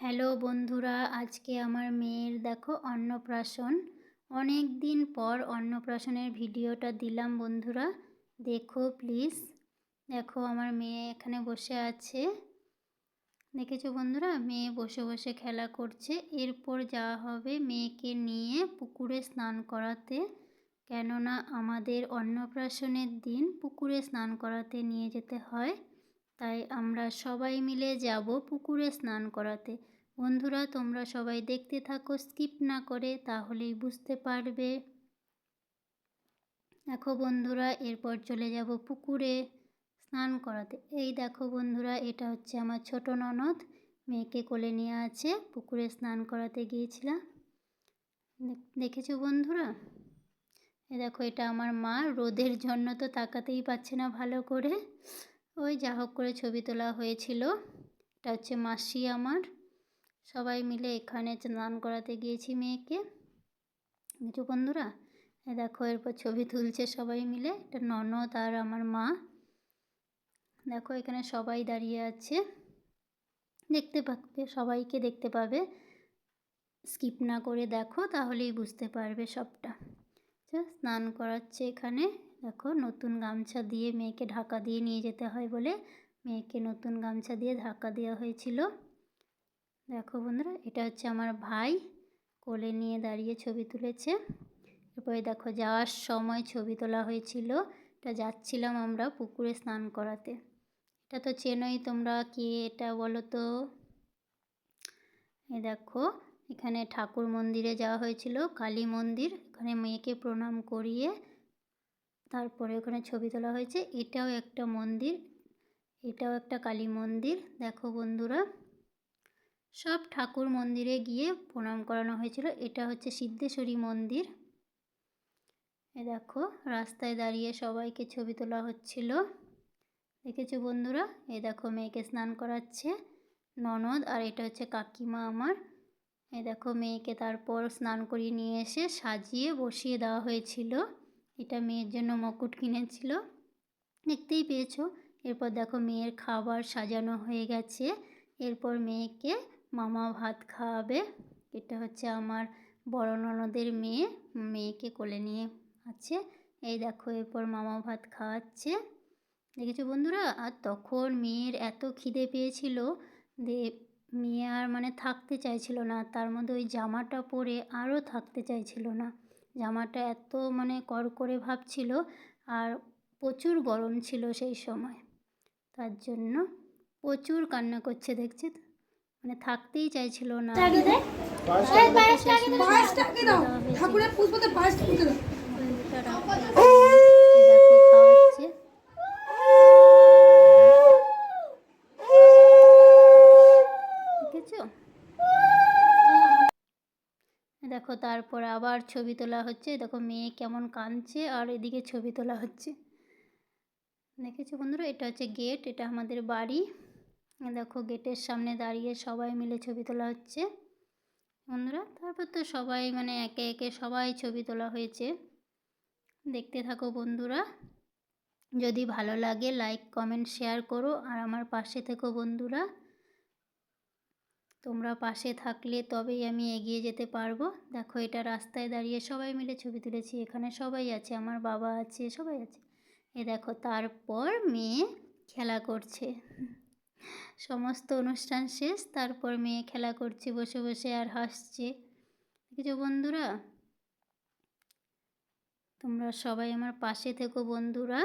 Hello বন্ধুরা, আজকে আমার মেয়ের দেখো অন্নপ্রাশন। অনেক দিন পর অন্নপ্রাশনের ভিডিওটা দিলাম বন্ধুরা। দেখো প্লিজ। দেখো আমার মেয়ে এখানে বসে আছে। দেখেছ বন্ধুরা, মেয়ে বসে বসে খেলা করছে। এরপর যাওয়া হবে মেয়েকে নিয়ে পুকুরে স্নান করাতে। কেননা আমাদের অন্নপ্রাশনের দিন পুকুরে স্নান করাতে নিয়ে যেতে হয়। তাই আমরা সবাই মিলে যাব পুকুরে স্নান করাতে। বন্ধুরা, তোমরা সবাই দেখতে থাকো, স্কিপ না করে, তাহলেই বুঝতে পারবে। দেখো বন্ধুরা, এরপর চলে যাব পুকুরে স্নান করাতে। এই দেখো বন্ধুরা, এটা হচ্ছে আমার ছোট ননদ। মেয়েকে কোলে নিয়ে আছে, পুকুরে স্নান করাতে গিয়েছিলাম। দেখেছ বন্ধুরা? এ দেখো, এটা আমার মা, রোদের জন্য তো তাকাতেই পাচ্ছে না ভালো করে। ওই যা হোক করে ছবি তোলা হয়েছিল। এটা হচ্ছে মাসি আমার। সবাই মিলে এখানে স্নান করাতে গিয়েছি মেয়েকে। কিছু বন্ধুরা? দেখো, এরপর ছবি তুলছে সবাই মিলে। এটা ননদ আর আমার মা। দেখো, এখানে সবাই দাঁড়িয়ে আছে। দেখতে পাবে, সবাইকে দেখতে পাবে। স্কিপ না করে দেখো, তাহলেই বুঝতে পারবে সবটা। স্নান করাচ্ছে এখানে। দেখো, নতুন গামছা দিয়ে মেয়েকে ঢাকা দিয়ে নিয়ে যেতে হয় বলে মেয়েকে নতুন গামছা দিয়ে ঢাকা দেওয়া হয়েছিল। দেখো বন্ধুরা, এটা হচ্ছে আমার ভাই, কোলে নিয়ে দাঁড়িয়ে ছবি তুলেছে। এরপরে দেখো, যাওয়ার সময় ছবি তোলা হয়েছিল। এটা যাচ্ছিলাম আমরা পুকুরে স্নান করাতে। এটা তো চেনই তোমরা কে এটা বলো তো? এ দেখো, এখানে ঠাকুর মন্দিরে যাওয়া হয়েছিল, কালী মন্দির। এখানে মেয়েকে প্রণাম করিয়ে তারপরে ওখানে ছবি তোলা হয়েছে। এটাও একটা মন্দির, এটাও একটা কালী মন্দির। দেখো বন্ধুরা, সব ঠাকুর মন্দিরে গিয়ে প্রণাম করানো হয়েছিল। এটা হচ্ছে সিদ্ধেশ্বরী মন্দির। এ দেখো, রাস্তায় দাঁড়িয়ে সবাইকে ছবি তোলা হচ্ছিল। দেখেছ বন্ধুরা? এ দেখো মেয়েকে স্নান করাচ্ছে ননদ, আর এটা হচ্ছে কাকিমা আমার। এ দেখো মেয়েকে তারপর স্নান করিয়ে নিয়ে এসে সাজিয়ে বসিয়ে দেওয়া হয়েছিল। এটা মেয়ের জন্য মকুট কিনেছিল। দেখতেই পেয়েছ। এরপর দেখো মেয়ের খাবার সাজানো হয়ে গেছে। এরপর মেয়েকে মামা ভাত খাওয়াবে। এটা হচ্ছে আমার বড় ননদের মেয়ে। মেয়েকে কোলে নিয়ে আছে। এই দেখো, এরপর মামা ভাত খাওয়াচ্ছে। দেখেছ বন্ধুরা? আর তখন মেয়ের এত খিদে পেয়েছিল যে মেয়ে আর মানে থাকতে চাইছিল না। তার মধ্যে ওই জামাটা পরে আরও থাকতে চাইছিল না। জামাটা এত মানে কড়কড়ে ভাব ছিল আর প্রচুর গরম ছিল সেই সময়। তার জন্য প্রচুর কান্না করছে দেখছি মানে থাকতেই চাইছিল না। দেখো তারপর আবার ছবি তোলা হচ্ছে। দেখো মেয়ে কেমন কাঁদছে আর এদিকে ছবি তোলা হচ্ছে। দেখেছ বন্ধুরা? এটা হচ্ছে গেট এটা আমাদের বাড়ি। দেখো গেটের সামনে দাঁড়িয়ে সবাই মিলে ছবি তোলা হচ্ছে। বন্ধুরা, তারপর তো সবাই মানে একে একে সবাই ছবি তোলা হয়েছে। দেখতে থাকো বন্ধুরা। যদি ভালো লাগে লাইক কমেন্ট শেয়ার করো। আর আমার পাশে থেকো বন্ধুরা। তোমরা পাশে থাকলে তবেই আমি এগিয়ে যেতে পারব। দেখো, এটা রাস্তায় দাঁড়িয়ে সবাই মিলে ছবি তুলেছি। এখানে সবাই আছে, আমার বাবা আছে, সবাই আছে। এ দেখো, তারপর মেয়ে খেলা করছে। সমস্ত অনুষ্ঠান শেষ, তারপর মেয়ে খেলা করছে, বসে বসে আর হাসছে। কিছু বন্ধুরা? তোমরা সবাই আমার পাশে থেকো বন্ধুরা।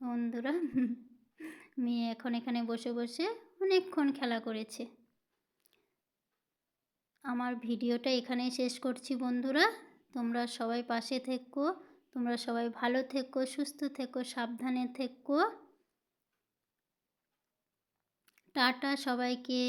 বন্ধুরা, মেয়ে এখন এখানে বসে বসে অনেকক্ষণ খেলা করেছে। আমার ভিডিওটা এখানেই শেষ করছি বন্ধুরা। তোমরা সবাই পাশে থেকো, তোমরা সবাই ভালো থেকো, সুস্থ থেকো, সাবধানে থেকো। টাটা সবাইকে।